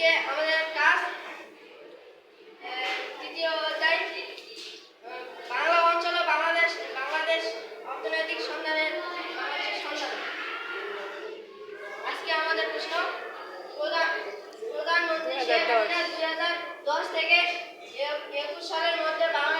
আজকে আমাদের কাজ বাংলা অঞ্চল বাংলাদেশ বাংলাদেশ অর্থনৈতিক সন্ধানের সন্ধান। আজকে আমাদের প্রশ্ন প্রধান প্রধানমন্ত্রী দুই হাজার দশ। থেকে একুশ সালের মধ্যে বাংলা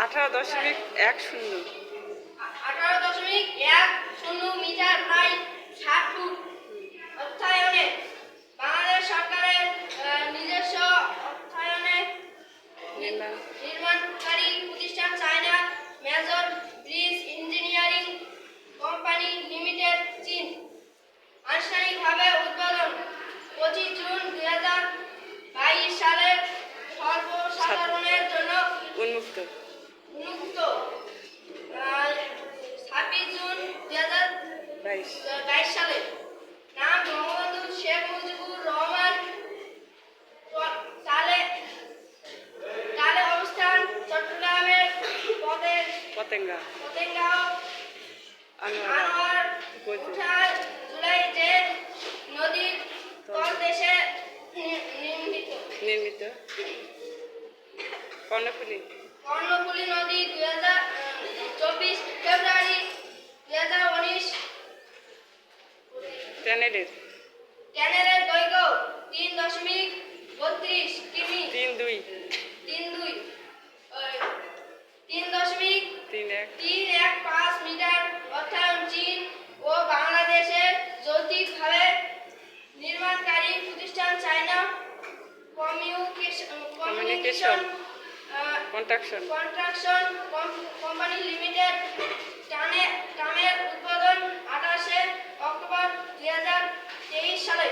আঠারো দশমিক এক শূন্য। আঠারো দশমিক এক শূন্য মিটার প্রায় ষাট ফুট। অর্থায়নে বাংলাদেশ সরকারের নিজস্ব অর্থায়নে নির্মাণকারী প্রতিষ্ঠান China Major Bridge Engineering Company Limited চীন আনুষ্ঠানিকভাবে উদ্বোধন পঁচিশ জুন দুই হাজার বাইশ সালে সর্বসাধারণের জন্য উন্মুক্ত। উন্মুক্ত। ছাব্বিশ জুন দুই হাজার বাইশ বাইশ সালে নাম বঙ্গবন্ধু শেখ মুজিবুর রহমান চ- সালে সালে অবস্থান চট্টগ্রামের পদে পতেঙ্গা। পতেঙ্গাও আনোয়ার। উঠার জুলাই যে নদীর তলদেশে নির্মিত। নির্মিত। কর্ণফুলি। কর্ণফুলী নদী দুই হাজার চব্বিশ ফেব্রুয়ারি দুই হাজার উনিশ। ট্যানেলের ক্যানেলের দৈর্ঘ্য তিন দশমিক বত্রিশ কিমি। তিন দুই। তিন দুই তিন দশমিক তিন এক। তিন এক পাঁচ মিটার অর্থায়ন চীন ও বাংলাদেশের যৌথিকভাবে নির্মাণকারী প্রতিষ্ঠান China Communication. Communication construction construction company limited টানে টানের উদ্বোধন আঠাশে অক্টোবর দুই হাজার তেইশ সালে।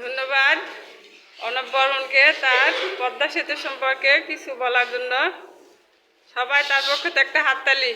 ধন্যবাদ। অনব বরণকে তার পদ্মা সেতু সম্পর্কে কিছু বলার জন্য। সবাই তার পক্ষে থেকে একটা হাততালি।